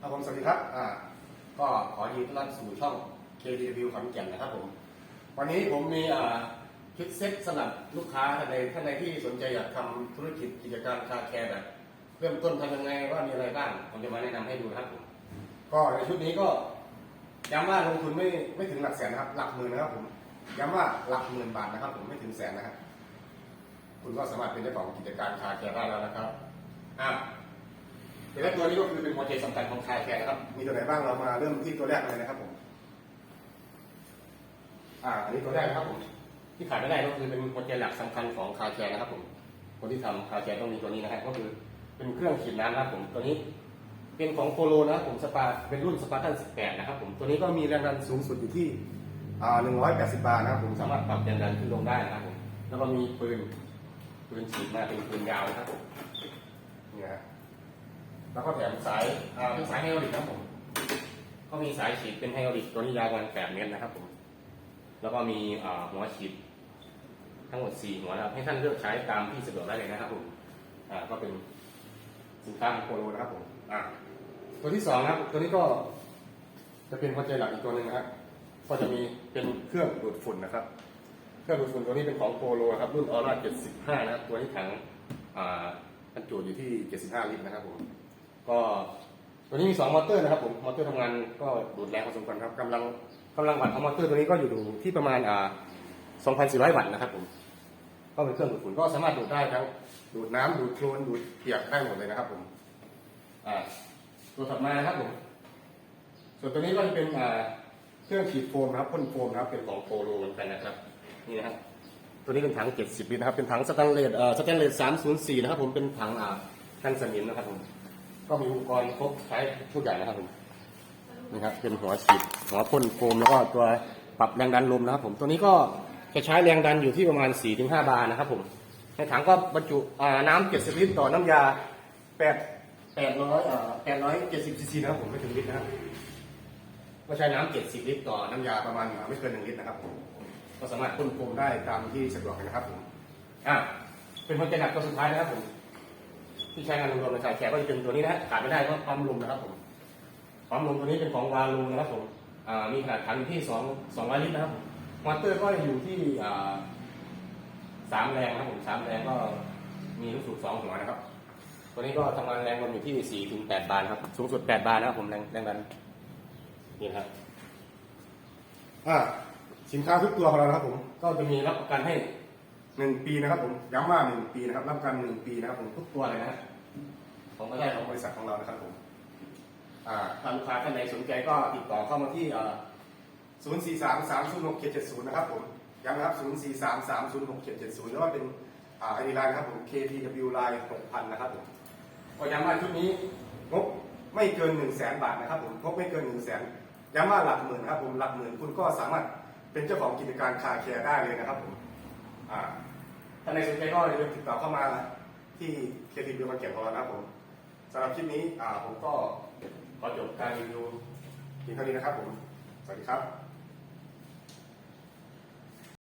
ครับผมสวัสดีครับอ่าก็ขอยินดีต้อนรับสู่ช่อง KTW ขอนแก่นนะครับผม วันนี้ผมมีอ่าคิดเซ็ตสำหรับลูกค้าท่านใดท่านใดที่สนใจอยากทำธุรกิจกิจการคาแคร์แบบเริ่มต้นทำยังไงว่ามีอะไรบ้างผมจะมาแนะนำให้ดูนะครับผมก็ในชุดนี้ก็ย้ำว่าลงทุนไม่ไม่ถึงหลักแสนนะครับหลักหมื่นนะครับผมย้ำว่าหลักหมื่นบาทนะครับ ผมไม่ถึงแสนนะครับคุณก็สามารถเป็นเจ้าของกิจการคาแคร์ได้แล้วนะครับอ่า เดี๋ยวตัวนี้ก็คือเป็นหัวใจสำคัญของคาแคร์นะครับ มีตัวไหนบ้างเรามาเริ่มที่ตัวแรกเลยนะครับผม อ่า อันนี้ตัวแรกนะครับผม ที่ขาดไม่ได้ก็คือเป็นหัวใจหลักสำคัญของคาแคร์นะครับ ผม คนที่ทำคาแคร์ต้องมีตัวนี้นะครับ ก็คือเป็นเครื่องฉีดน้ำนะครับ ผมตัวนี้เป็นของโคโลนะครับผมสปาเป็นรุ่นสปาร์ตัน 18 นะครับผมตัวนี้ก็มีแรงดันสูงสุดอยู่ที่อ่า180 บาร์นะครับผมสามารถปรับแรงดันขึ้นลงได้นะครับผมแล้วก็มีปืนปืนฉีดมาเป็นปืนยาวนะครับผมเนี่นะฮะ แล้วก็แถมสายอ่าเป็นสายไฮดรอลิกครับผม ก็มีสายฉีดเป็นไฮดรอลิกตัวนี้ยาวประมาณ8เมตรนะครับผม แล้วก็มีอ่าหัวฉีดทั้งหมด4หัวนะครับ ให้ท่านเลือกใช้ตามที่สะดวกได้เลยนะครับผม อ่า ก็เป็นสินค้าของโคโลนะครับผม อ่า ตัวที่สองนะครับ ตัวนี้ก็ จะเป็นหัวใจหลักอีกตัวหนึ่งนะครับ ก็จะมีเป็นเครื่องดูดฝุ่นนะครับ เครื่องดูดฝุ่นตัวนี้เป็นของโปโลครับ รุ่นออร่า75นะครับ ตัวนี้ถัง อ่าบรรจุอยู่ที่ 75 ลิตรนะครับผม ก็ตัวนี้มี2มอเตอร์นะครับผมมอเตอร์ทำงานก็ดูดแรงพอสมควรครับกำลังกำลังวัตต์ของมอเตอร์ตัวนี้ก็อยู่ที่ประมาณอ่า2,400 วัตต์นะครับผมก็เป็นเครื่องดูดฝุ่นก็สามารถดูดได้ทั้งดูดน้ำดูดโคลนดูดเปียกได้หมดเลยนะครับผมอ่าตัวถัดมานะครับผมส่วนตัวนี้ก็จะเป็นอ่าเครื่องฉีดโฟมนะครับพ่นโฟมนะครับเป็นของโปโลเหมือนกันนะครับนี่นะครับตัวนี้เป็นถัง 70 ลิตรนะครับเป็นถังสแตนเลสเอ่อสแตนเลส304 นะครับผมเป็นถังอ่ากันสนิมนะครับผม ก็มีอุปกรณ์ครบใช้ทุกอย่างนะครับผมนี่ครับเป็นหัวฉีดหัวพ่นโฟมแล้วก็ตัวปรับแรงดันลมนะครับ ผมตัวนี้ก็จะใช้แรงดันอยู่ที่ประมาณ 4-5 บาร์นะครับ ผมในถังก็บรรจุน้ำ70ลิตรต่อน้ำยา8 800เอ่อ870ซีซีนะครับผมไม่ถึงลิตรนะครับก็ใช้น้ำ70ลิตรต่อน้ำยาประมาณไม่เกิน1ลิตรนะครับผมก็สามารถพ่นโฟมได้ตามที่สะดวกนะครับผมอะเป็นหัวใจหลักตัวสุดท้ายนะครับผม ที่ใช้งานรวมๆในสายแขกก็จะเป็นตัวนี้นะฮะขาดไม่ได้ก็ปั๊มลมนะครับผมปั๊มลมตัวนี้เป็นของวาลูนะครับผมอ่ามีขนาดถังอยู่ที่สองสองร้อยลิตรนะครับผมมอเตอร์ก็อยู่ที่อ่าสามแรงนะครับผมสามแรงก็มีลูกสูบสองหัวนะครับ ตัวนี้ก็ทำงานแรงลมอยู่ที่สี่ถึงแปดบาร์ครับ สูงสุดแปดบาร์นะครับผมแรงแรงดันนี่นะครับอ่าสินค้าทุกตัวของเรานะครับผมก็จะมีรับประกันให้ หนึ่งปีนะครับผมย้ำว่าหนึ่งปีนะครับ รับประกันหนึ่งปีนะครับผมทุกตัวเลยนะของไม่ได้ของบริษัทของเรานะครับผมอ่าถ้าลูกค้าท่านใดสนใจก็ติดต่อเข้ามาที่ศูนย์สี่สามสามศูนย์หกเจ็ดเจ็ดศูนย์นะครับผมย้ำนะครับศูนย์สี่สามสามศูนย์หกเจ็ดเจ็ดศูนย์แล้วว่าเป็นอ่าไอดีไลน์นะครับผม KTW ไลน์หกพันนะครับผมก็ย้ำว่าชุดนี้งบไม่เกินหนึ่งแสนบาทนะครับผมงบไม่เกินหนึ่งแสนย้ำว่าหลักหมื่นนะครับผมหลักหมื่นคุณก็สามารถเป็นเจ้าของกิจการคาแคร์ได้เลยนะครับผม ถ้าในสนใจก็อย่าลืมติดต่อเข้ามาที่เคทีบีวันเก็บของเรานะครับผมสำหรับคลิปนี้อ่าผมก็ขอจบการรีวิวเพียงเท่านี้นะครับผม สวัสดีครับ